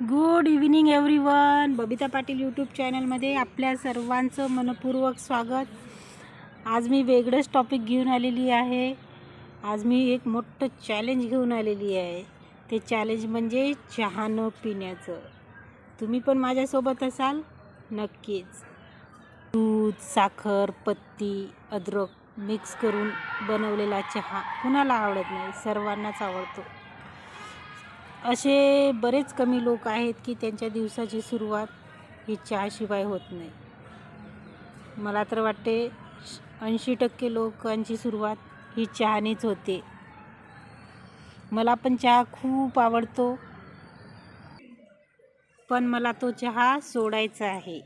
Good evening everyone Babita Patil YouTube चॅनलमध्ये आपल्या सर्वांचं मनपूर्वक स्वागत. आज मी वेगळंच टॉपिक घेऊन आलेली आहे. आज मी एक मोठं चॅलेंज घेऊन आलेली आहे. ते चॅलेंज म्हणजे चहा न पिण्याचं. तुम्ही पण माझ्यासोबत असाल? नक्कीच. दूध साखर पत्ती अद्रक मिक्स करून बनवलेला चहा कुणाला आवडत नाही? सर्वांनाच आवडतो. असे बरेच कमी लोक आहेत की त्यांच्या दिवसाची सुरुवात ही चहाशिवाय होत नाही. मला तर वाटते ऐंशी टक्के लोकांची सुरुवात ही चहानेच होते. मला पण चहा खूप आवडतो. पण मला तो चहा सोडायचा आहे.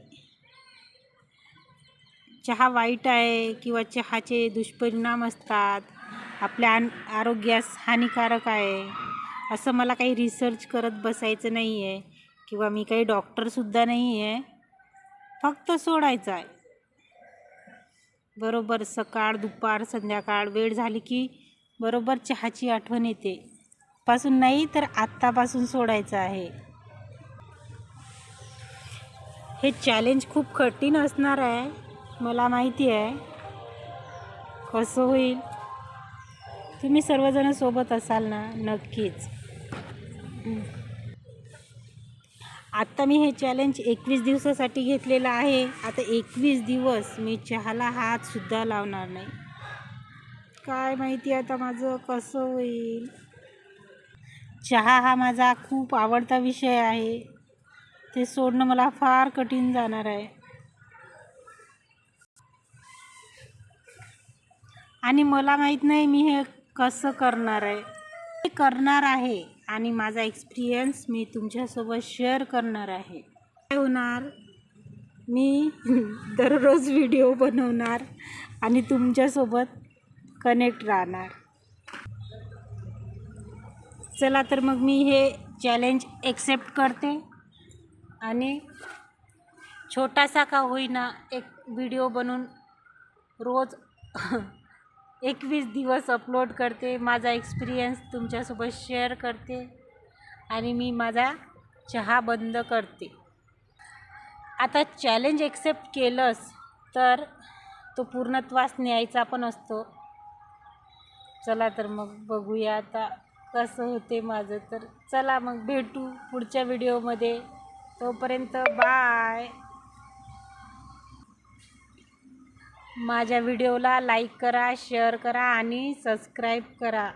चहा वाईट आहे किंवा चहाचे दुष्परिणाम असतात आपल्या आरोग्यास हानिकारक आहे असं मला काही रिसर्च करत बसायचं नाही आहे किंवा मी काही डॉक्टरसुद्धा नाही आहे फक्त सोडायचं आहे. बरोबर सकाळ दुपार संध्याकाळ वेळ झाली की बरोबर चहाची आठवण येते. पासून नाही तर आत्तापासून सोडायचं आहे. हे चॅलेंज खूप कठीण असणार आहे मला माहिती आहे. कसं होईल? तुम्ही सर्वजण सोबत असाल ना नक्कीच. आत्ता मी हे चॅलेंज एकवीस दिवसासाठी घेतलेलं आहे. आता एकवीस दिवस मी चहाला हातसुद्धा लावणार नाही. काय माहिती आता माझं कसं होईल? चहा हा माझा खूप आवडता विषय आहे. ते सोडणं मला फार कठीण जाणार आहे. आणि मला माहीत नाही मी हे कसं करणार आहे. हे करणार आहे. आणि माझा एक्सपिरियन्स मी तुमच्यासोबत शेअर करणार आहे. काय होणार? मी दररोज व्हिडिओ बनवणार आणि तुमच्यासोबत कनेक्ट राहणार. चला तर मग मी हे चॅलेंज एक्सेप्ट करते आणि छोटासा का होईना एक व्हिडिओ बनवून रोज एकवीस दिवस अपलोड करते माझा एक्सपिरियन्स तुमच्यासोबत शेअर करते आणि मी माझा चहा बंद करते. आता चॅलेंज एक्सेप्ट केलंस तर तो पूर्णत्वास न्यायचा पण असतो. चला तर मग बघूया आता कसं होते माझं तर. चला मग भेटू पुढच्या व्हिडिओमध्ये तोपर्यंत बाय माझ्या व्हिडिओला लाईक करा शेअर करा आणि सबस्क्राईब करा.